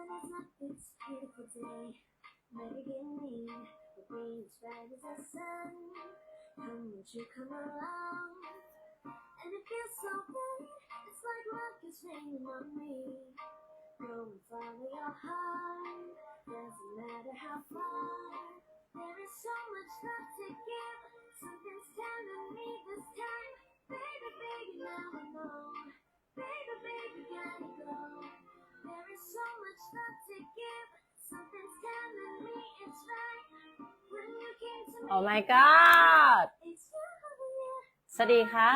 It's beautiful day, my beginning. The green is bright as the sun. Come, won't you come along? And it feels so good. It's like love is raining on me. Go and follow your heart. Doesn't matter how far. There is so much love to give. Something's telling me this time. Baby, baby, now I know. Baby, baby, gotta go. There is so much love to give. Something's telling me it's right. When you came to me, Oh my god it's you, yeah. สวัสดีค่ะ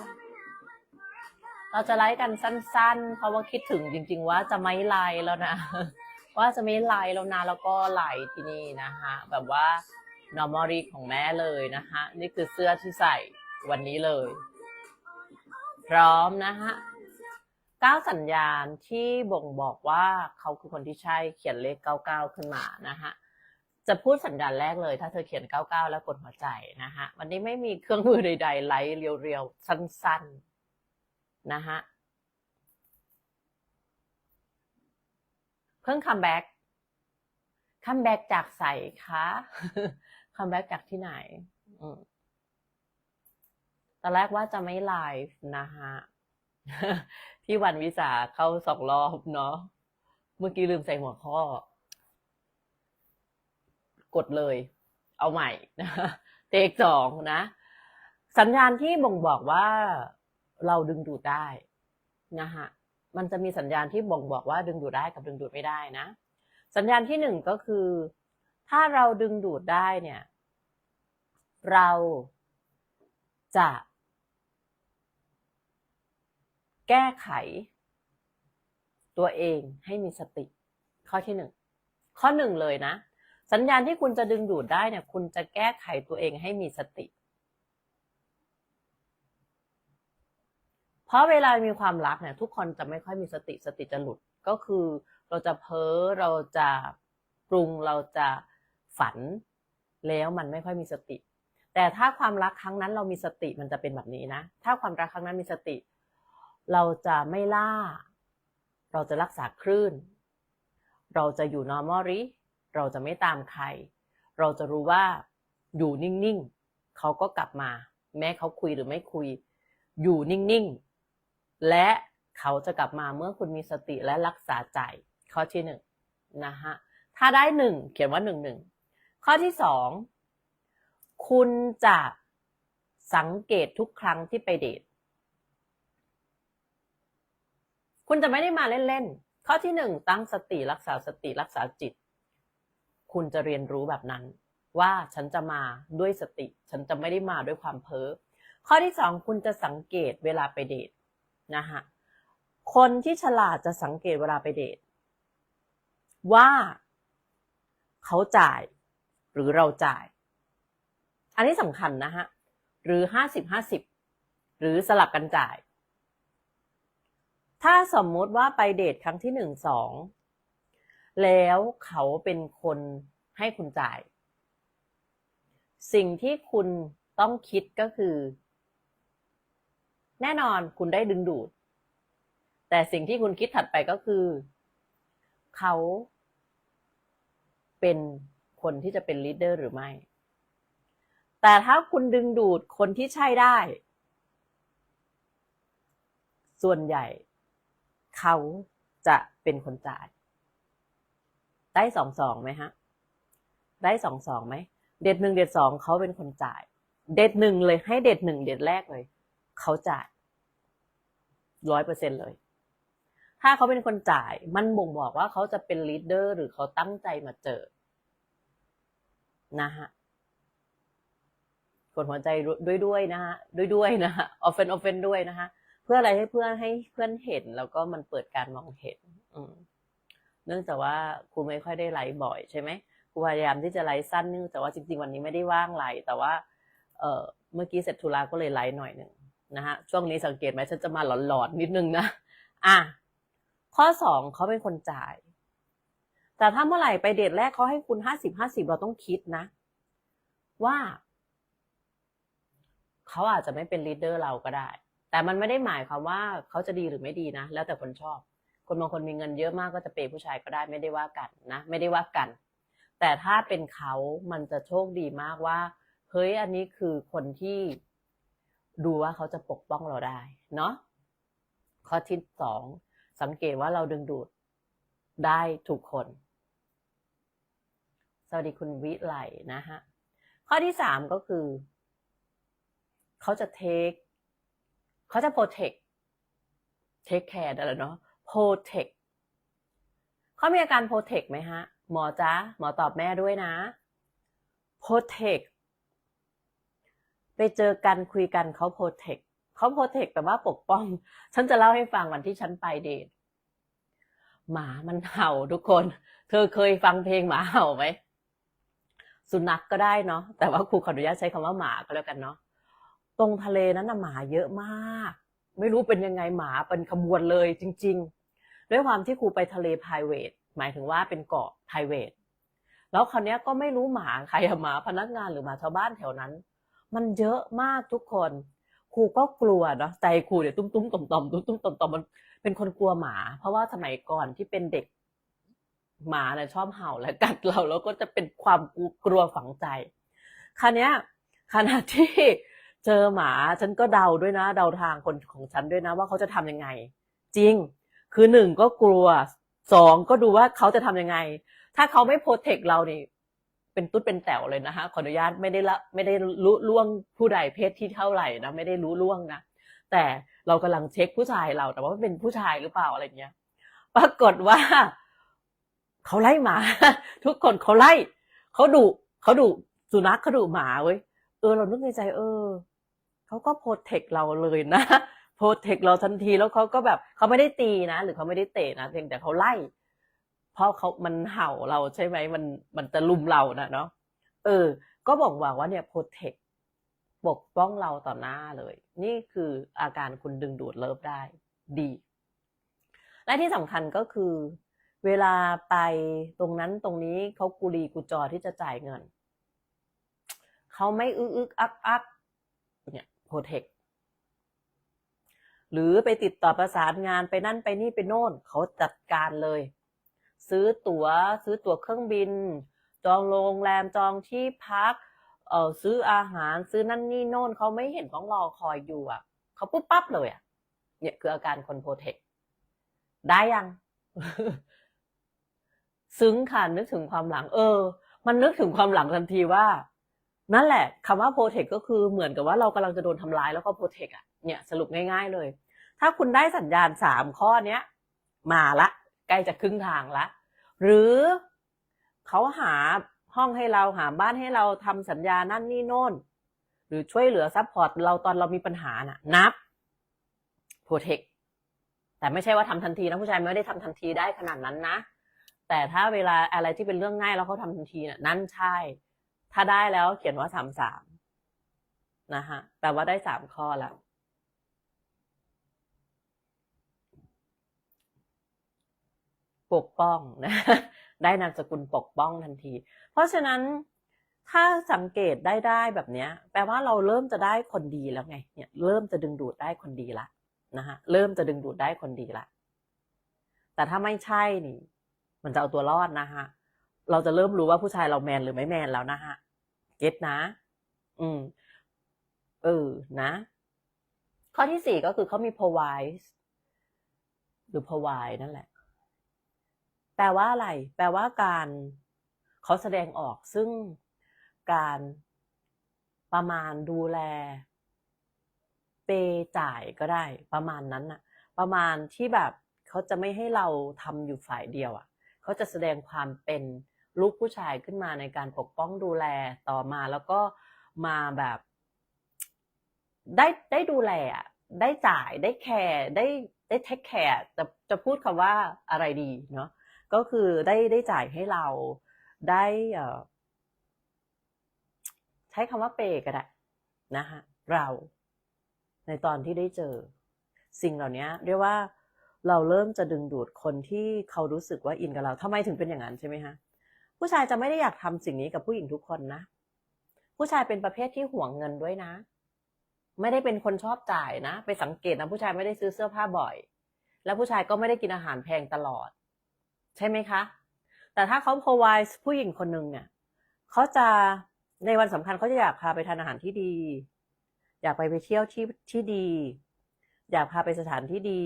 Sorry now and forever. เราจะไลฟ์กันสั้นๆ เพราะว่าคิดถึงจริง ๆ ว่าจะไม่ไลฟ์แล้วนะ ว่าจะไม่ไลฟ์แล้วนะแล้วก็ไลฟ์ที่นี่นะคะแบบว่า normal ของแม่เลยนะคะนี่คือเสื้อที่ใส่วันนี้เลย พร้อมนะคะ ก้าสัญญาณที่บ่งบอกว่าเขาคือคนที่ใช่เขียนเลข 99 ขึ้นมานะคะจะพูดสัญญาณแรกเลย ถ้าเธอเขียน 99 แล้วกดหัวใจนะคะวันนี้ไม่มีเครื่องมือใดๆไลฟ์เรียวๆ สั้นๆนะฮะเพิ่งคัมแบ็กคัมแบ็กจากใส่คะคัมแบ็กจากที่ไหนอืมตอนแรกว่าจะไม่ไลฟ์นะฮะ พี่วันวิสาเข้าสองรอบเนาะเมื่อกี้ลืมใส่หัวข้อ กดเลย เอาใหม่นะเทคสองนะ สัญญาณที่บ่งบอกว่าเราดึงดูดได้นะฮะมันจะมีสัญญาณที่บ่งบอกว่าดึงดูดได้กับดึงดูดไม่ได้นะ สัญญาณที่หนึ่งก็คือ ถ้าเราดึงดูดได้เนี่ย เราจะ แก้ไข ตัวเองให้มีสติ ข้อที่หนึ่งข้อหนึ่งเลยนะ สัญญาณที่คุณจะดึงดูดได้เนี่ย คุณจะแก้ไขตัวเองให้มีสติ เพราะเวลามีความรักเนี่ย ทุกคนจะไม่ค่อยมีสติสติจะหลุดก็คือเราจะเพ้อเราจะปรุงเราจะฝันแล้วมันไม่ค่อยมีสติ แต่ถ้าความรักครั้งนั้นเรามีสติมันจะเป็นแบบนี้นะ ถ้าความรักครั้งนั้นมีสติ เราจะไม่ล่า เราจะรักษาคลื่น เราจะอยู่ normal เราจะไม่ตามใคร เราจะรู้ว่าอยู่นิ่งๆเขาก็กลับมา แม้เขาคุยหรือไม่คุย อยู่นิ่งๆ และเขาจะกลับมาเมื่อคุณมีสติและรักษาใจ ข้อที่หนึ่งนะฮะ ถ้าได้หนึ่งเขียนว่าหนึ่งหนึ่ง ข้อที่สองคุณจะสังเกตทุกครั้งที่ไปเดท คุณจะไม่ได้มาเล่นๆข้อที่หนึ่งตั้งสติรักษาสติรักษาจิต คุณจะเรียนรู้แบบนั้น ว่าฉันจะมาด้วยสติ ฉันจะไม่ได้มาด้วยความเพ้อข้อที่สองคุณจะสังเกตเวลาไปเดทนะฮะคนที่ฉลาดจะสังเกตเวลาไปเดทว่าเขาจ่ายหรือเราจ่าย อันนี้สำคัญนะฮะ หรือห้าสิบห้าสิบหรือสลับกันจ่าย ถ้าสมมุติว่าไปเดทครั้งที่หนึ่งสองแล้วเขาเป็นคนให้คุณจ่าย สิ่งที่คุณต้องคิดก็คือ แน่นอนคุณได้ดึงดูด แต่สิ่งที่คุณคิดถัดไปก็คือ เขาเป็นคนที่จะเป็นลีดเดอร์หรือไม่ แต่ถ้าคุณดึงดูดคนที่ใช่ได้ ส่วนใหญ่ เขาจะเป็นคนจ่าย ได้สองสองไหมฮะ ได้สองสองไหม เด็ดหนึ่งเด็ดสองเขาเป็นคนจ่าย เด็ดหนึ่งเลยให้เด็ดหนึ่งเด็ดแรกเลย เขาจ่ายร้อยเปอร์เซ็นเลย ถ้าเขาเป็นคนจ่าย มันบ่งบอกว่าเขาจะเป็นลีดเดอร์หรือเขาตั้งใจมาเจอ นะฮะกดหัวใจด้วยด้วยนะฮะด้วยด้วยนะฮะออฟเฟนออฟเฟนด้วยนะฮะ เพื่ออะไรให้เพื่อนให้เพื่อนเห็น แล้วก็มันเปิดการมองเห็น อืเนื่องจากว่าครูไม่ค่อยได้ไลฟ์บ่อยใช่ไหมครูพยายามที่จะไลฟ์สั้นเนื่องจากว่าจริงๆวันนี้ไม่ได้ว่างไลฟ์แต่ว่า เออเมื่อกี้เสร็จธุระก็เลยไลฟ์หน่อยหนึ่งนะฮะช่วงนี้สังเกตไหมฉันจะมาหลอนๆนิดนึงนะอะข้อสองเขาเป็นคนจ่าย แต่ถ้าเมื่อไหร่ไปเดทแรกเขาให้คุณห้าสิบห้าสิบเราต้องคิดนะ ว่า เขาอาจจะไม่เป็นลีดเดอร์เราก็ได้ แต่มันไม่ได้หมายความว่าเขาจะดีหรือไม่ดีนะ แล้วแต่คนชอบ คนบางคนมีเงินเยอะมากก็จะเปย์ผู้ชายก็ได้ไม่ได้ว่ากันนะ ไม่ได้ว่ากัน แต่ถ้าเป็นเขามันจะโชคดีมากว่า เฮ้ยอันนี้คือคนที่ดูว่าเขาจะปกป้องเราได้เนาะข้อที่สองสังเกตว่าเราดึงดูดได้ทุกคน สวัสดีคุณวิไลนะฮะ ข้อที่สามก็คือ เขาจะเทค เขาจะโปรเทคเทคแคร์อะไรเนาะโปรเทคเขามีอาการโปรเทคไหมฮะ หมอจ๊ะหมอตอบแม่ด้วยนะโปรเทคไปเจอกันคุยกันเขาโปรเทคเขาโปรเทคแปลว่าปกป้อง ฉันจะเล่าให้ฟังวันที่ฉันไปเดทหมามันเห่าทุกคน เธอเคยฟังเพลงหมาเห่าไหมสุนัขกก็ได้เนาะแต่ว่าครูขออนุญาตใช้คำว่าหมาก็แล้วกันเนาะ ตรงทะเลนั้นหมาเยอะมาก ไม่รู้เป็นยังไงหมาเป็นขบวนเลยจริง ๆ ด้วยความที่ครูไปทะเล p r i v a t หมายถึงว่าเป็นเกาะ p r i v a t แล้วคราวนี้ก็ไม่รู้หมาใครหมาพนักงานหรือหมาชาวบ้านแถวนั้น มันเยอะมากทุกคน ครูก็กลัวเนาะใจครูเนี่ยตุ้มตุ้มต่อมต่อมตุ้มตุ้มต่อมต่อมมันเป็นคนกลัวหมา เพราะว่าสมัยก่อนที่เป็นเด็กหมาเนี่ยชอบเห่าและกัดเราแล้วก็จะเป็นความกลัวฝังใจคราวนี้ขณะที่ เจอหมาฉันก็เดาด้วยนะ เดาทางคนของฉันด้วยนะ ว่าเขาจะทำยังไง จริง คือหนึ่งก็กลัวสองก็ดูว่าเขาจะทำยังไง ถ้าเขาไม่โปรเทคเรานี่เป็นตุ๊ดเป็นแต๋วเลยนะคะขออนุญาตไม่ได้ละไม่ได้รู้ล่วงผู้ใดเพศที่เท่าไหร่นะไม่ได้รู้ล่วงนะแต่เรากำลังเช็คผู้ชายเราแต่ว่าเป็นผู้ชายหรือเปล่าอะไรเงี้ย ปรากฏว่าเขาไล่หมา ทุกคนเขาไล่เขาดุเขาดุสุนัขเขาดุหมาเว้ยเออเรานึกในใจเออ เขาก็โปรเทคเราเลยนะโปรเทคเราทันทีแล้วเขาก็แบบเขาไม่ได้ตีนะ หรือเขาไม่ได้เตะนะเพียงแต่เขาไล่ เพราะเขามันเห่าเราใช่ไหมมันมันจะลุมเรานะเนาะเออ ก็บอกว่าว่าเนี่ยโปรเทคปกป้องเราต่อหน้าเลย นี่คืออาการคุณดึงดูดเลิฟได้ดี และที่สำคัญก็คือ เวลาไปตรงนั้นตรงนี้เขากุลีกุจอที่จะจ่ายเงินเขาไม่อึกอึกอักอัก เนี่ยโปรเทคหรือไปติดต่อประสานงานไปนั่นไปนี่ไปโน่นเขาจัดการเลย ซื้อตัว๋ว ซื้อตั๋วเครื่องบิน จองโรงแรมจองที่พัก เออซื้ออาหารซื้อนั่นนี่โน่นเขาไม่เห็นต้องรอคอยอยู่อะเขาปุ๊บปั๊บเลยอะ เนี่ยคืออาการคนโปรเทคได้ยัง ซึ้งค่ะนึกถึงความหลัง เออ มันนึกถึงความหลังทันทีว่า นั่นแหละคำว่าโปรเทคก็คือเหมือนกับว่าเรากำลังจะโดนทำร้ายแล้วก็โปรเทคอะเนี่ยสรุปง่ายๆเลย ถ้าคุณได้สัญญาณสามข้อเนี้ยมาละใกล้จะครึ่งทางละ หรือเขาหาห้องให้เราหาบ้านให้เราทำสัญญานั่นนี่โน่น หรือช่วยเหลือซัพพอร์ตเราตอนเรามีปัญหาน่ะ นับโปรเทคแต่ไม่ใช่ว่าทำทันทีนะผู้ชายไม่ได้ทำทันทีได้ขนาดนั้นนะ แต่ถ้าเวลาอะไรที่เป็นเรื่องง่ายแล้วเขาทำทันทีน่ะนั่นใช่ ถ้าได้แล้วเขียนว่าสามสามนะฮะแปลว่าได้สามข้อล้วปกป้องนะ ได้นามสกุลปกป้องทันที เพราะฉะนั้นถ้าสังเกตได้ได้แบบนี้แปลว่าเราเริ่มจะได้คนดีแล้วไงเนี่ยเริ่มจะดึงดูดได้คนดีละนะฮะเริ่มจะดึงดูดได้คนดีละแต่ถ้าไม่ใช่นี่ มันจะเอาตัวรอดนะฮะเราจะเริ่มรู้ว่าผู้ชายเราแมนหรือไม่แมนแล้วนะฮะ เก็ตนะ อืม เออ นะ ข้อที่สี่ก็คือเขามี provide หรือ provide นั่นแหละ แปลว่าอะไร แปลว่าการเขาแสดงออกซึ่งการประมาณดูแล เปจ่ายก็ได้ ประมาณนั้นน่ะ ประมาณที่แบบเขาจะไม่ให้เราทำอยู่ฝ่ายเดียวอะ เขาจะแสดงความเป็น ลูกผู้ชายขึ้นมาในการปกป้องดูแลต่อมาแล้วก็มาแบบ ได้ได้ดูแลอะได้จ่ายได้แคร์ได้ได้เทคแคร์จะจะพูดคำว่าอะไรดีเนาะก็คือได้ได้จ่ายให้เราได้เอ่อใช้คำว่าเปย์ก็ได้นะคะเราในตอนที่ได้เจอ สิ่งเหล่านี้เรียกว่าเราเริ่มจะดึงดูดคนที่เขารู้สึกว่าอินกับเราทำไมถึงเป็นอย่างนั้นใช่ไหมฮะ ผู้ชายจะไม่ได้อยากทำสิ่งนี้กับผู้หญิงทุกคนนะ ผู้ชายเป็นประเภทที่ห่วงเงินด้วยนะ ไม่ได้เป็นคนชอบจ่ายนะ ไปสังเกตนะผู้ชายไม่ได้ซื้อเสื้อผ้าบ่อย แล้วผู้ชายก็ไม่ได้กินอาหารแพงตลอด ใช่ไหมคะ แต่ถ้าเขา provide ผู้หญิงคนหนึ่งเนี่ยเขาจะในวันสำคัญเขาจะอยากพาไปทานอาหารที่ดี อยากไปไปเที่ยวที่ที่ดี อยากพาไปสถานที่ดี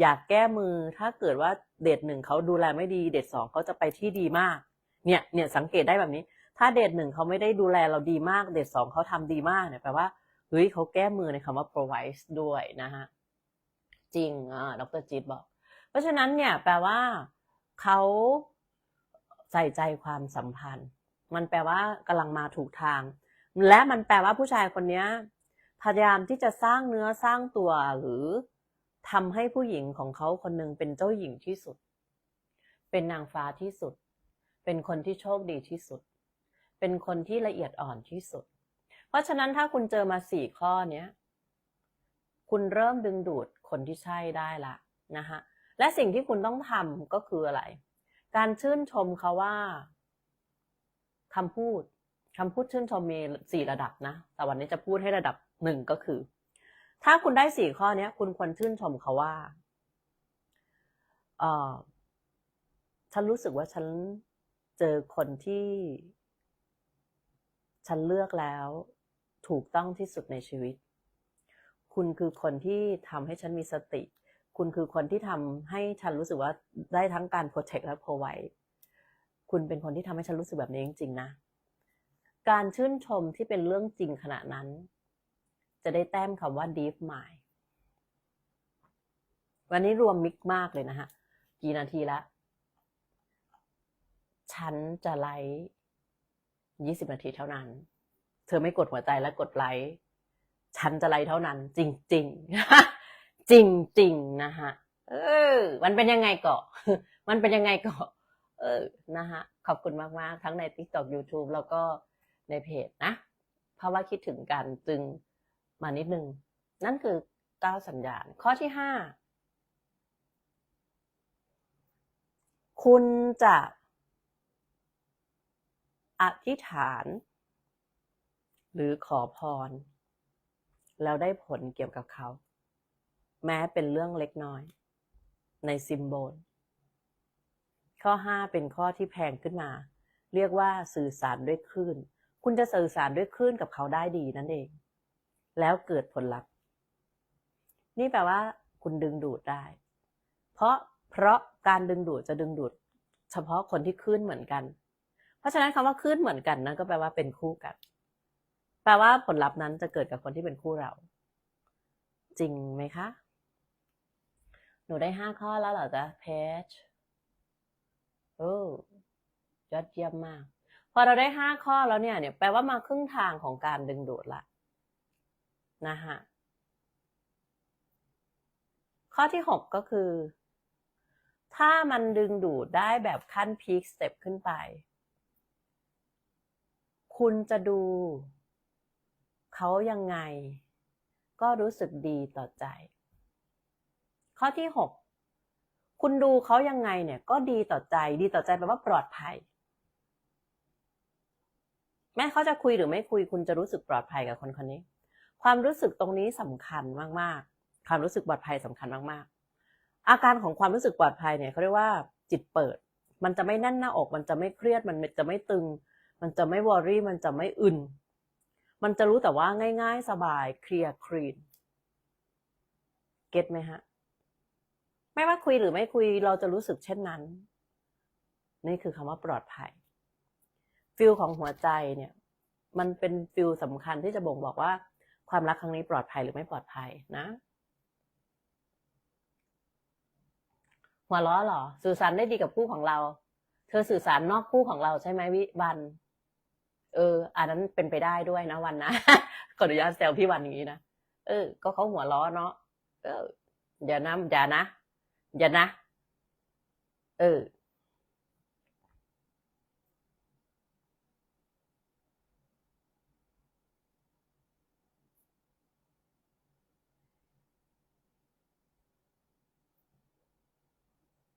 อยากแก้มือถ้าเกิดว่าเดทหนึ่งเขาดูแลไม่ดี เดทสองเขาจะไปที่ดีมาก เนี่ยเนี่ยสังเกตได้แบบนี้ ถ้าเดทหนึ่งเขาไม่ได้ดูแลเราดีมาก เดทสองเขาทำดีมากเนี่ยแปลว่าเฮ้ยเขาแก้มือในคำว่า provide ด้วยนะฮะจริงอ่าดรจิตบอก เพราะฉะนั้นเนี่ยแปลว่าเขาใส่ใจความสัมพันธ์ มันแปลว่ากำลังมาถูกทาง และมันแปลว่าผู้ชายคนนี้พยายามที่จะสร้างเนื้อสร้างตัวหรือทำให้ผู้หญิงของเขาคนหนึ่งเป็นเจ้าหญิงที่สุด เป็นนางฟ้าที่สุด เป็นคนที่โชคดีที่สุด เป็นคนที่ละเอียดอ่อนที่สุด เพราะฉะนั้นถ้าคุณเจอมาสี่ข้อเนี้ย คุณเริ่มดึงดูดคนที่ใช่ได้ละนะคะและสิ่งที่คุณต้องทำก็คืออะไร การชื่นชมเขาว่าคำพูดคำพูดชื่นชมมีสี่ระดับนะ แต่วันนี้จะพูดให้ระดับหนึ่งก็คือ ถ้าคุณได้สี่ข้อเนี้ยคุณควรชื่นชมเขาว่าเออฉันรู้สึกว่าฉัน เจอคนที่ ฉันเลือกแล้ว ถูกต้องที่สุดในชีวิต คุณคือคนที่ทำให้ฉันมีสติ คุณคือคนที่ทำให้ฉันรู้สึกว่าได้ทั้งการ protect และ provide คุณเป็นคนที่ทำให้ฉันรู้สึกแบบนี้จริงๆนะ การชื่นชมที่เป็นเรื่องจริงขณะนั้น จะได้แต้มคำว่า deep mind วันนี้รวมมิกมากเลยนะฮะ กี่นาทีละ ฉันจะไลฟ์ยี่สิบนาทีเท่านั้น เธอไม่กดหัวใจและกดไลค์ ฉันจะไลค์เท่านั้น จริง ๆ จริง ๆ นะฮะ เออ มันเป็นยังไงกาะมันเป็นยังไงกาะเออ นะฮะ ขอบคุณมาก ๆ ทั้งใน TikTok YouTube แล้วก็ในเพจนะ เพราะว่าคิดถึงกันจึงมานิดนึง นั่นคือเก้าสัญญาณ ข้อที่ห้าคุณจะ อธิษฐาน หรือขอพร แล้วได้ผลเกี่ยวกับเขา แม้เป็นเรื่องเล็กน้อย ในซิมโบล ข้อ 5 เป็นข้อที่แพงขึ้นมา เรียกว่าสื่อสารด้วยคลื่น คุณจะสื่อสารด้วยคลื่นกับเขาได้ดีนั่นเอง แล้วเกิดผลลัพธ์ นี่แปลว่า คุณดึงดูดได้ เพราะเพราะการดึงดูดจะดึงดูด เฉพาะคนที่คลื่นเหมือนกัน ราะฉะนั้นคำว่าคลื่นเหมือนกันนั่นก็แปลว่าเป็นคู่กัน แปลว่าผลลัพธ์นั้นจะเกิดกับคนที่เป็นคู่เรา จริงไหมคะ หนูได้ห้าข้อแล้วเหรอจ๊ะเพจโอ้ยอดเยี่ยมมาก พอเราได้ห้าข้อแล้วเนี่ยเนี่ยแปลว่ามาครึ่งทางของการดึงดูดละนะฮะข้อที่หกก็คือ ถ้ามันดึงดูดได้แบบขั้นพีคสเต็ปขึ้นไป คุณจะดู เขายังไง ก็รู้สึกดีต่อใจ ข้อที่หกคุณดูเขายังไงเนี่ย ก็ดีต่อใจ ดีต่อใจแปลว่าปลอดภัย แม้เขาจะคุยหรือไม่คุย คุณจะรู้สึกปลอดภัยกับคนคนนี้ ความรู้สึกตรงนี้สำคัญมากๆ ความรู้สึกปลอดภัยสำคัญมากๆ อาการของความรู้สึกปลอดภัยเนี่ยเขาเรียกว่าจิตเปิด มันจะไม่แน่นหน้าอก มันจะไม่เครียด มันจะไม่ตึง มันจะไม่วอรี่มันจะไม่อึนมันจะรู้แต่ว่าง่ายๆ สบายเคลียร์คลีนเก็ตไหมฮะ ไม่ว่าคุยหรือไม่คุยเราจะรู้สึกเช่นนั้น นี่คือคำว่าปลอดภัยฟิลของหัวใจเนี่ย มันเป็นฟิลสำคัญที่จะบ่งบอกว่า ความรักครั้งนี้ปลอดภัยหรือไม่ปลอดภัยนะ หัวล้อหรอ สื่อสารได้ดีกับคู่ของเรา เธอสื่อสารนอกคู่ของเราใช่ไหมวิวัน เออ อันนั้นเป็นไปได้ด้วยนะวันนะขออนุญาตแซวพี่วันอย่างนี้นะเออ ก็เขาหัวล้อเนาะเอออย่านะอย่านะอย่านะ เออ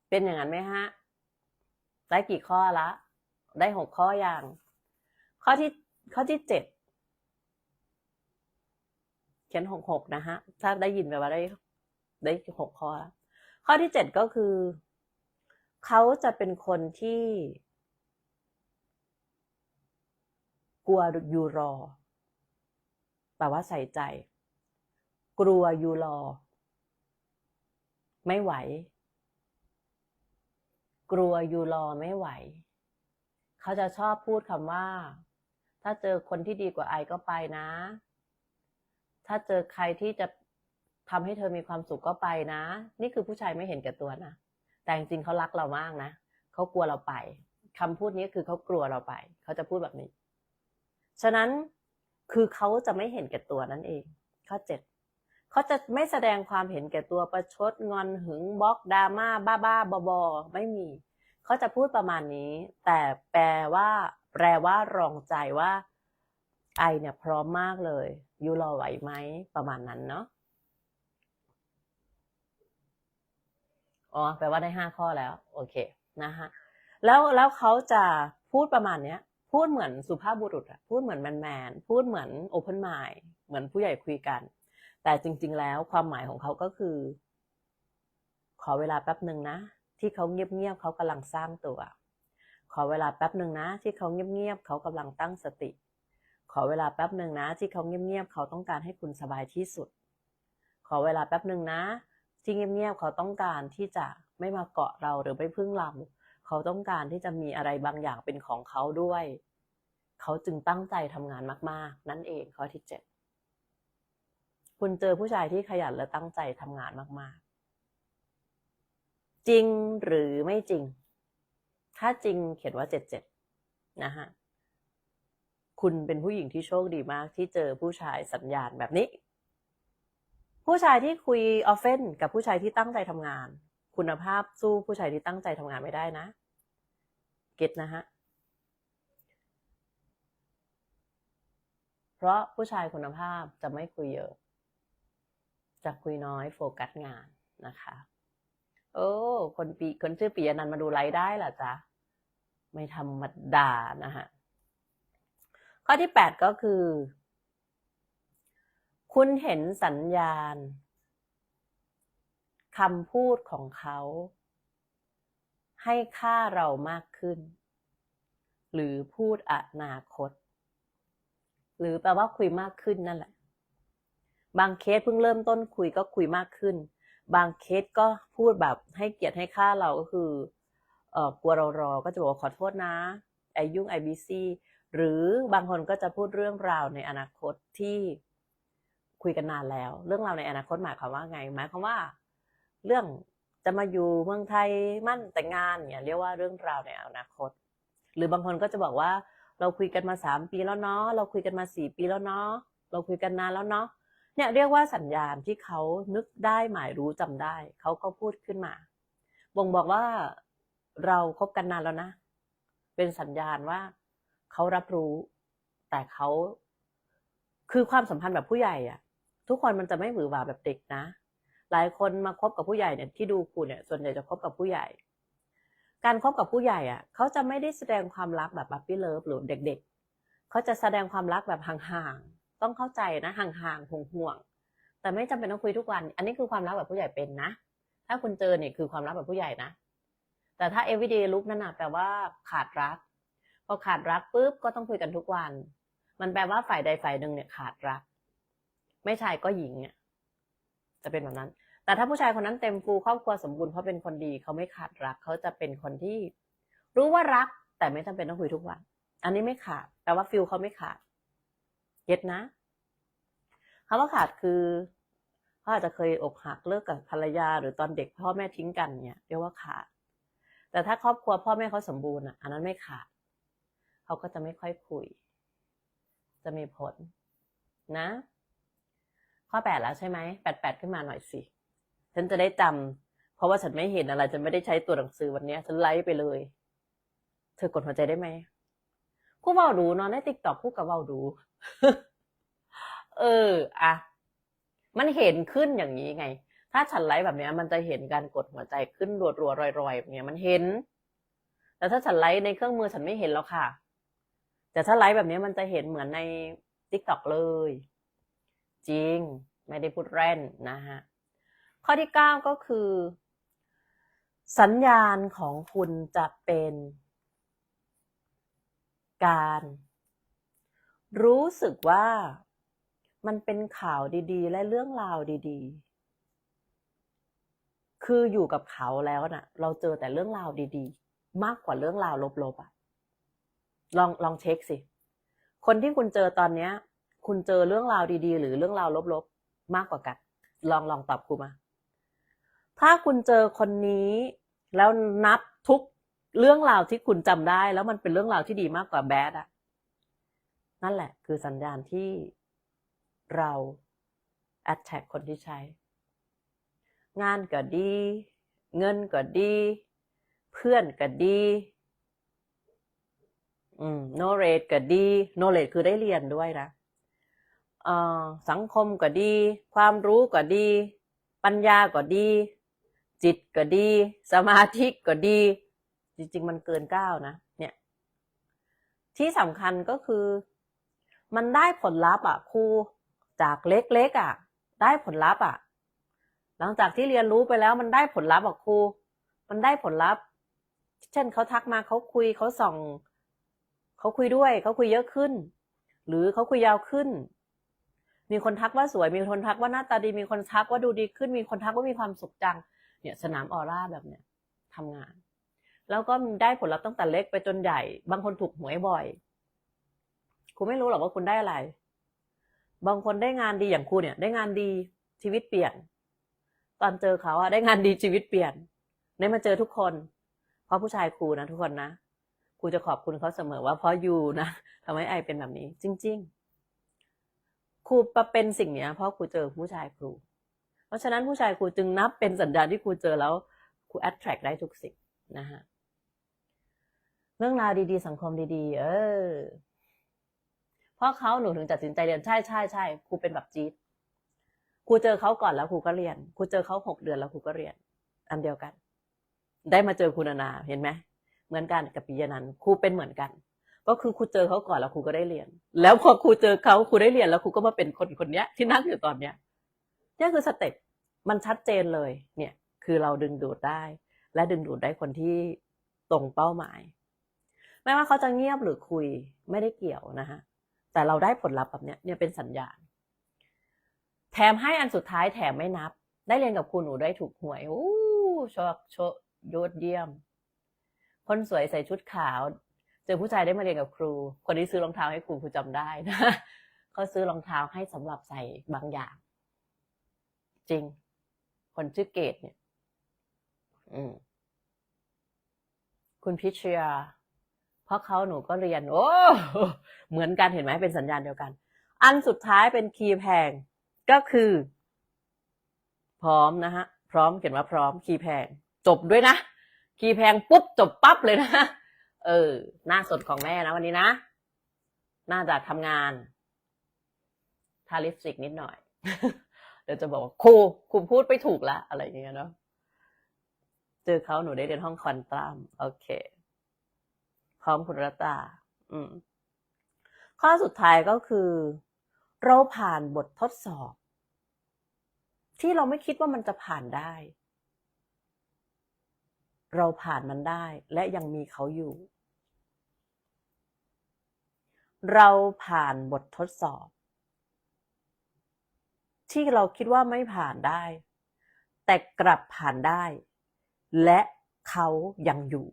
เป็นอย่างนั้นไหมฮะ ได้กี่ข้อละ ได้หกข้ออย่าง ข้อที่ข้อที่เจ็ดเขียนหกหกนะฮะ ถ้าได้ยินแปลว่าได้ได้หกข้อแล้วข้อที่เจ็ดก็คือ เขาจะเป็นคนที่ กลัวยูรอแปลว่าใส่ใจ กลัวยูรอ ไม่ไหว กลัวยูรอไม่ไหว เขาจะชอบพูดคำว่า ถ้าเจอคนที่ดีกว่าไอก็ไปนะ ถ้าเจอใครที่จะทำให้เธอมีความสุขก็ไปนะ นี่คือผู้ชายไม่เห็นแก่ตัวนะ แต่จริงๆเขารักเรามากนะ เขากลัวเราไปคำพูดนี้คือเขากลัวเราไป เขาจะพูดแบบนี้ ฉะนั้นคือเขาจะไม่เห็นแก่ตัวนั่นเอง ข้อเจ็ดเขาจะไม่แสดงความเห็นแก่ตัวประชดงอนหึงบล็อกดราม่าบ้าบ้าบอบอๆไม่มี เขาจะพูดประมาณนี้ แต่แปลว่า แปลว่ารองใจว่าไอเนี่ยพร้อมมากเลยยูรอไหวไหมประมาณนั้นเนาะอ๋อแปลว่าได้ห้าข้อแล้ว โอเคนะฮะแล้วแล้วเขาจะพูดประมาณเนี้ย พูดเหมือนสุภาพบุรุษอะพูดเหมือนแมนแมนพูดเหมือนโอเพนไมล์เหมือนผู้ใหญ่คุยกัน แต่จริง ๆ แล้วความหมายของเขาก็คือ ขอเวลาแป๊บหนึ่งนะ ที่เขาเงียบๆเขากำลังสร้างตัว ขอเวลาแป๊บหนึ่งนะ ที่เขาเงียบๆเขากำลังตั้งสติ ขอเวลาแป๊บหนึ่งนะ ที่เขาเงียบๆเขาต้องการให้คุณสบายที่สุด ขอเวลาแป๊บหนึ่งนะ ที่เงียบๆเขาต้องการที่จะไม่มาเกาะเราหรือไม่พึ่งเราเขาต้องการที่จะมีอะไรบางอย่างเป็นของเขาด้วย เขาจึงตั้งใจทำงานมาก ๆ นั่นเองข้อที่เจ็ดคุณเจอผู้ชายที่ขยันและตั้งใจทำงานมาก ๆ จริงหรือไม่จริง ถ้าจริงเขียนว่าเจ็ดเจ็ดนะฮะคุณเป็นผู้หญิงที่โชคดีมากที่เจอผู้ชายสัญญาณแบบนี้ ผู้ชายที่คุยออฟเฟนกับผู้ชายที่ตั้งใจทำงาน คุณภาพสู้ผู้ชายที่ตั้งใจทำงานไม่ได้นะ เก็ตนะฮะเพราะผู้ชายคุณภาพจะไม่คุยเยอะ จะคุยน้อยโฟกัสงานนะคะ โอ้ คนปีคนชื่อปียนันท์มาดูไลฟ์ได้เหรอจ๊ะ ไม่ธรรมดานะฮะข้อที่แปดก็คือ คุณเห็นสัญญาณคำพูดของเขา ให้ค่าเรามากขึ้น หรือพูดอนาคต หรือแปลว่าคุยมากขึ้นนั่นแหละ บางเคสเพิ่งเริ่มต้นคุยก็คุยมากขึ้น บางเคสก็พูดแบบให้เกียรติให้ค่าเราก็คือ กลัวเรารอก็จะบอกว่าขอโทษนะไอยุ่งไอบีซีหรือบางคนก็จะพูดเรื่องราวในอนาคตที่คุยกันนานแล้ว เรื่องราวในอนาคตหมายความว่าไงหมายความว่า เรื่องจะมาอยู่เมืองไทยมั่นแต่งงานเนี่ยเรียกว่าเรื่องราวในอนาคต หรือบางคนก็จะบอกว่าเราคุยกันมาสามปีแล้วเนาะเราคุยกันมาสี่ปีแล้วเนาะเราคุยกันนานแล้วเนาะเนี่ยเรียกว่าสัญญาณที่เขานึกได้หมายรู้จำได้ เขาก็พูดขึ้นมา บ่งบอกว่า เราคบกันนานแล้วนะ เป็นสัญญาณว่าเขารับรู้ แต่เขาคือความสัมพันธ์แบบผู้ใหญ่อะทุกคนมันจะไม่หวือหวาแบบเด็กนะ หลายคนมาคบกับผู้ใหญ่เนี่ยที่ดูคุณเนี่ย ส่วนใหญ่จะคบกับผู้ใหญ่ การคบกับผู้ใหญ่อะเขาจะไม่ได้แสดงความรักแบบบัพปี้เลิฟหรือเด็ก ๆ เขาจะแสดงความรักแบบห่างๆ ต้องเข้าใจนะห่างๆห่วงๆแต่ไม่จำเป็นต้องคุยทุกวัน อันนี้คือความรักแบบผู้ใหญ่เป็นนะ ถ้าคุณเจอเนี่ยคือความรักแบบผู้ใหญ่นะ แต่ถ้า everyday look นั่นนะแปลว่าขาดรัก พอขาดรักปุ๊บก็ต้องคุยกันทุกวัน มันแปลว่าฝ่ายใดฝ่ายหนึ่งเนี่ยขาดรัก ไม่ชายก็หญิงเนี่ยจะเป็นแบบนั้น แต่ถ้าผู้ชายคนนั้นเต็มฟูครอบครัวสมบูรณ์เพราะเป็นคนดีเขาไม่ขาดรักเขาจะเป็นคนที่ รู้ว่ารักแต่ไม่จำเป็นต้องคุยทุกวัน อันนี้ไม่ขาดแปลว่าฟิลเขาไม่ขาดเก็ตนะคำว่าขาดคือเขาอาจจะเคยอกหักเลิกกับภรรยา หรือตอนเด็กพ่อแม่ทิ้งกันเนี่ยเรียกว่าขาด แต่ถ้าครอบครัวพ่อแม่เขาสมบูรณ์อะอันนั้นไม่ขาดเขาก็จะไม่ค่อยคุย จะมีผลนะ ข้อแปดแล้วใช่ไหมแปดแปดขึ้นมาหน่อยสิฉันจะได้จำเพราะว่าฉันไม่เห็นอะไรฉันไม่ได้ใช้ตัวหนังสือวันนี้ฉันไลฟ์ไปเลย เธอกดหัวใจได้ไหมคู่เว้าดูนอนในติ๊กตอกคู่กับเว้าดู เอออะมันเห็นขึ้นอย่างนี้ไง ถ้าฉันไลฟ์แบบนี้มันจะเห็นการกดหัวใจขึ้นรัวๆรอยๆแบบนี้มันเห็น แต่ถ้าฉันไลฟ์ในเครื่องมือฉันไม่เห็นแล้วค่ะ แต่ถ้าไลฟ์แบบนี้มันจะเห็นเหมือนในติ๊กตอกเลย จริง ไม่ได้พูดแร่นนะฮะ ข้อที่เก้าก็คือ สัญญาณของคุณจะเป็น การ รู้สึกว่ามันเป็นข่าวดี ๆ และเรื่องราวดี ๆ คืออยู่กับเขาแล้วน่ะ เราเจอแต่เรื่องราวดีๆ มากกว่าเรื่องราวลบๆอะ ลองลองเช็คสิ คนที่คุณเจอตอนเนี้ย คุณเจอเรื่องราวดีๆ หรือเรื่องราวลบๆ มากกว่ากัน ลองลองตอบครูมา ถ้าคุณเจอคนนี้ แล้วนับทุกเรื่องราวที่คุณจำได้ แล้วมันเป็นเรื่องราวที่ดีมากกว่าแบดอะนั่นแหละ คือสัญญาณที่เรา attack คนที่ใช้ งานก็ดี เงินก็ดี เพื่อนก็ดีอืม knowledge ก็ดี knowledge คือได้เรียนด้วยนะเอ่อสังคมก็ดี ความรู้ก็ดี ปัญญาก็ดี จิตก็ดี สมาธิก็ดี จริง ๆ มันเกินเก้านะ เนี่ย ที่สำคัญก็คือ มันได้ผลลัพธ์อะครูจากเล็กๆอะ ได้ผลลัพธ์อะ หลังจากที่เรียนรู้ไปแล้วมันได้ผลลัพธ์อะครู มันได้ผลลัพธ์ เช่นเขาทักมาเขาคุยเขาส่องเขาคุยด้วยเขาคุยเยอะขึ้น หรือเขาคุยยาวขึ้น มีคนทักว่าสวย มีคนทักว่าหน้าตาดี มีคนทักว่าดูดีขึ้น มีคนทักว่ามีความสุขจัง เนี่ยสนามออร่าแบบเนี้ยทำงาน แล้วก็ได้ผลลัพธ์ตั้งแต่เล็กไปจนใหญ่ บางคนถูกหวยบ่อย คุณไม่รู้หรอกว่าคุณได้อะไร บางคนได้งานดีอย่างคุณเนี่ย ได้งานดีชีวิตเปลี่ยน ตอนเจอเขาอะได้งานดีชีวิตเปลี่ยนได้มาเจอทุกคน เพราะผู้ชายครูนะทุกคนนะครูจะขอบคุณเขาเสมอว่าเพราะอยู่นะทำให้ไอเป็นแบบนี้ จริง ๆ ครูมาเป็นสิ่งเนี้ยเพราะครูเจอผู้ชายครู เพราะฉะนั้นผู้ชายครูจึงนับเป็นสัญญาณที่ครูเจอแล้วครู attract ได้ทุกสิ่งนะฮะเรื่องราวดีๆ สังคมดีๆ เออเพราะเขาหนูถึงตัดสินใจเรียนใช่ใช่ใช่ครูเป็นแบบจี๊ด ครูเจอเขาก่อนแล้วครูก็เรียนครูเจอเขาหกเดือนแล้วครูก็เรียน อันเดียวกัน ได้มาเจอคุณนาเห็นไหมเหมือนกันกับปิยนันครูเป็นเหมือนกัน ก็คือครูเจอเขาก่อนแล้วครูก็ได้เรียน แล้วพอครูเจอเขาครูได้เรียนแล้วครูก็มาเป็นคนคนนี้ที่นั่งอยู่ตอนเนี้ยนี่คือสเต็ปมันชัดเจนเลย เนี่ย คือเราดึงดูดได้ และดึงดูดได้คนที่ตรงเป้าหมาย ไม่ว่าเขาจะเงียบหรือคุยไม่ได้เกี่ยวนะฮะแต่เราได้ผลลัพธ์แบบเนี้ยเนี่ยเป็นสัญญาณ ถมให้อันสุดท้ายแถมไม่นับ ได้เรียนกับครูหนูได้ถูกหวยอู้ชอบโชยอดเยี่ยม คนสวยใส่ชุดขาว เจอผู้ชายได้มาเรียนกับครู คนที่ซื้อรองเท้าให้ครูครูจำได้นะเขาซื้อรองเท้าให้สำหรับใส่บางอย่าง จริง คนชื่อเกดเนี่ย อืมคุณพิชยาเพราะเขาหนูก็เรียน โอ้เหมือนกันเห็นไหมเป็นสัญญาณเดียวกัน อันสุดท้ายเป็นคีย์แพง ก็คือ พร้อมนะฮะ พร้อมเขียนว่าพร้อมคีย์แพง จบด้วยนะ คีย์แพงปุ๊บจบปั๊บเลยนะ เออ หน้าสดของแม่นะวันนี้นะ น่าจะทำงาน ทาลิปสติกนิดหน่อย เดี๋ยวจะบอกว่าครูครูพูดไปถูกละอะไรอย่างเงี้ยเนาะ เจอเขาหนูได้เรียนห้องควอนตัมโอเค พร้อมคุณรัตตา อืมข้อสุดท้ายก็คือ เราผ่านบททดสอบ ที่เราไม่คิดว่ามันจะผ่านได้ เราผ่านมันได้และยังมีเขาอยู่ เราผ่านบททดสอบ ที่เราคิดว่าไม่ผ่านได้ แต่กลับผ่านได้ และเขายังอยู่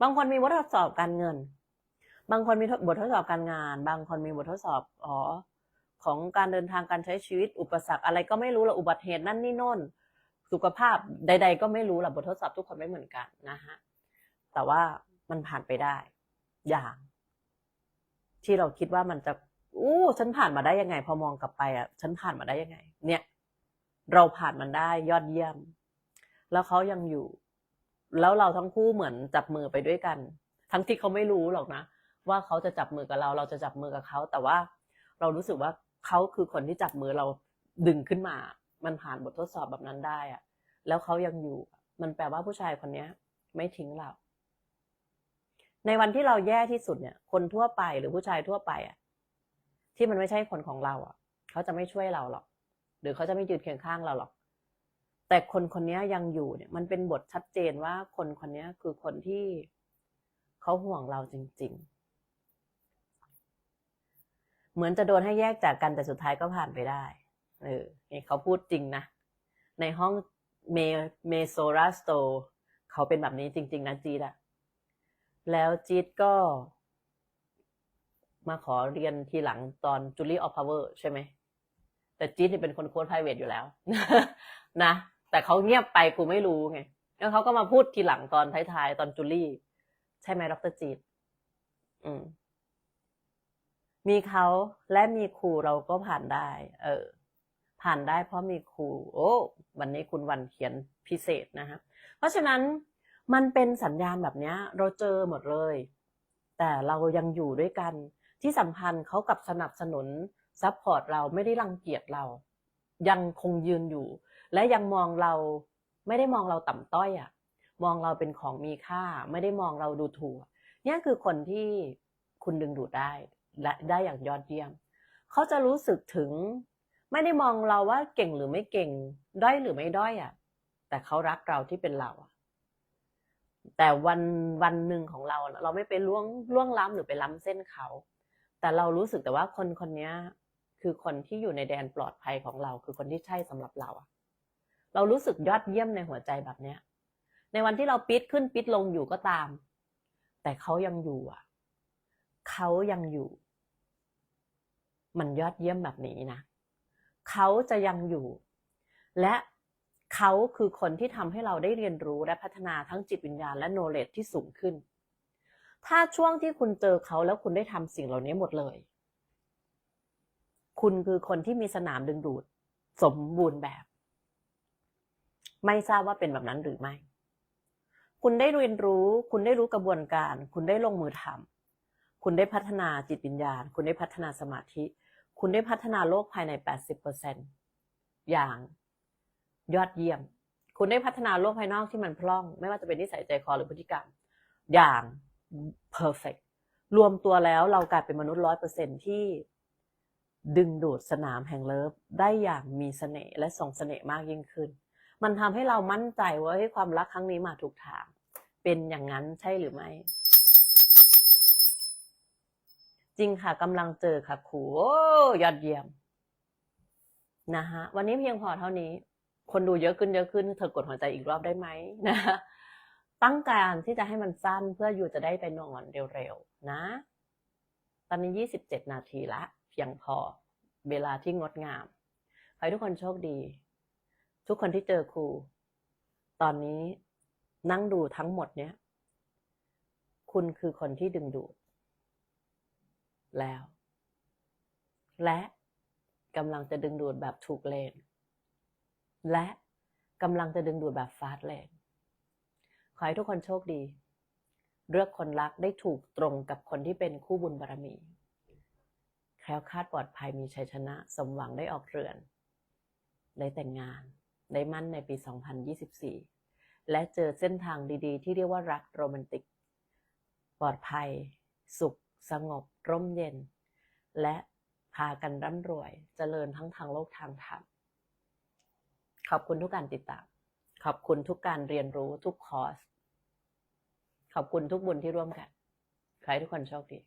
บางคนมีบททดสอบการเงิน บางคนมีบททดสอบการงาน บางคนมีบททดสอบอ๋อ ของการเดินทางการใช้ชีวิตอุปสรรคอะไรก็ไม่รู้ละอุบัติเหตุนั่นนี่โน่น สุขภาพใด ๆ ก็ไม่รู้ละบททดสอบทุกคนไม่เหมือนกันนะฮะแต่ว่ามันผ่านไปได้ อย่าง ที่เราคิดว่ามันจะอู้ฉันผ่านมาได้ยังไง พอมองกลับไปอะฉันผ่านมาได้ยังไง เนี่ย เราผ่านมันได้ยอดเยี่ยม แล้วเขายังอยู่ แล้วเราทั้งคู่เหมือนจับมือไปด้วยกัน ทั้งที่เขาไม่รู้หรอกนะว่าเขาจะจับมือกับเรา เราจะจับมือกับเขา แต่ว่าเรารู้สึกว่า เขาคือคนที่จับมือเราดึงขึ้นมา มันผ่านบททดสอบแบบนั้นได้อะแล้วเขายังอยู่ มันแปลว่าผู้ชายคนเนี้ย ไม่ทิ้งเรา ในวันที่เราแย่ที่สุดเนี่ย คนทั่วไปหรือผู้ชายทั่วไปอะ ที่มันไม่ใช่คนของเรา อะ เขาจะไม่ช่วยเราหรอก หรือเขาจะไม่ยืนเคียงข้างเราหรอก แต่คนคนนี้ยังอยู่เนี่ย มันเป็นบทชัดเจนว่าคนคนนี้คือคนที่เขาห่วงเราจริง ๆ เหมือนจะโดนให้แยกจากกันแต่สุดท้ายก็ผ่านไปได้ เออนี่เขาพูดจริงนะ ในห้องเมเมโซราสโตเขาเป็นแบบนี้จริง ๆ นะจีดอะแล้วจีดก็ มาขอเรียนทีหลังตอนจูลี่ออฟพาวเวอร์ใช่ไหม แต่จีดนี่เป็นคนโค้ดไพรเวทอยู่แล้ว นะ แต่เขาเงียบไปกูไม่รู้ไง แล้วเขาก็มาพูดทีหลังตอนท้ายๆ ตอนจูลี่ ใช่ไหมดรจีดอืม มีเขาและมีครูเราก็ผ่านได้ เออ ผ่านได้เพราะมีครู โอ้ วันนี้คุณวันเขียนพิเศษนะฮะเพราะฉะนั้นมันเป็นสัญญาณแบบเนี้ยเราเจอหมดเลย แต่เรายังอยู่ด้วยกัน ที่สำคัญเขากับสนับสนุนซัพพอร์ตเราไม่ได้รังเกียจเรา ยังคงยืนอยู่ และยังมองเราไม่ได้มองเราต่ำต้อยอะมองเราเป็นของมีค่า ไม่ได้มองเราดูถูกนี่คือคนที่คุณดึงดูดได้ ได้อย่างยอดเยี่ยม เขาจะรู้สึกถึง ไม่ได้มองเราว่าเก่งหรือไม่เก่ง ด้อยหรือไม่ด้อยอะ แต่เขารักเราที่เป็นเราอะแต่วันวันหนึ่งของเรา เราไม่ไปล่วงล่วงล้ำหรือไปล้ำเส้นเขา แต่เรารู้สึกแต่ว่าคนคนนี้คือคนที่อยู่ในแดนปลอดภัยของเรา คือคนที่ใช่สำหรับเราอะเรารู้สึกยอดเยี่ยมในหัวใจแบบเนี้ย ในวันที่เราปิดขึ้นปิดลงอยู่ก็ตาม แต่เขายังอยู่อะ เขายังอยู่ มันยอดเยี่ยมแบบนี้นะ เขาจะยังอยู่ และเขาคือคนที่ทำให้เราได้เรียนรู้และพัฒนาทั้งจิตวิญญาณและโนเล e ที่สูงขึ้น ถ้าช่วงที่คุณเจอเขาแล้วคุณได้ทำสิ่งเหล่านี้หมดเลย คุณคือคนที่มีสนามดึงดูด สมบูรณ์แบบ ไม่ทราบว่าเป็นแบบนั้นหรือไม่ คุณได้เรียนรู้ คุณได้รู้กระบวนการ คุณได้ลงมือทำ คุณได้พัฒนาจิตวิญญาณ คุณได้พัฒนาสมาธิ คุณได้พัฒนาโลกภายใน 80%อย่างยอดเยี่ยม คุณได้พัฒนาโลกภายนอกที่มันพร่อง ไม่ว่าจะเป็นนิสัยใจคอหรือพฤติกรรม อย่าง perfect รวมตัวแล้วเรากลายเป็นมนุษย์ร้อยเปอร์เซ็นที่ดึงดูดสนามแห่งเลิฟได้อย่างมีเสน่ห์และส่งเสน่ห์มากยิ่งขึ้น มันทำให้เรามั่นใจว่าเฮ้ความรักครั้งนี้มาถูกทาง เป็นอย่างนั้นใช่หรือไม่ จริงค่ะกำลังเจอค่ะครูโอ้ยอดเยี่ยมนะฮะวันนี้เพียงพอเท่านี้ คนดูเยอะขึ้นเยอะขึ้น เธอกดหัวใจอีกรอบได้ไหมนะตั้งการที่จะให้มันสั้นเพื่ออยู่จะได้ไปนอนเร็วๆนะ ตอนนี้ยี่สิบเจ็ดนาทีละเพียงพอเวลาที่งดงามขอให้ทุกคนโชคดี ทุกคนที่เจอครู ตอนนี้นั่งดูทั้งหมดเนี้ย คุณคือคนที่ดึงดูด แล้ว และกำลังจะดึงดูดแบบถูกเลน และกำลังจะดึงดูดแบบฟาสเลน ขอให้ทุกคนโชคดี เลือกคนรักได้ถูกตรงกับคนที่เป็นคู่บุญบารมี แคล้วคลาดปลอดภัยมีชัยชนะ สมหวังได้ออกเรือน ได้แต่งงาน ได้มั่นในปี 2024 และเจอเส้นทางดีๆ ที่เรียกว่ารักโรแมนติก ปลอดภัย สุข สงบ ร่มเย็น และพากันร่ำรวยเจริญทั้งทางโลกทางธรรม ขอบคุณทุกการติดตาม ขอบคุณทุกการเรียนรู้ทุกคอร์ส ขอบคุณทุกบุญที่ร่วมกัน ใครทุกคนโชคดี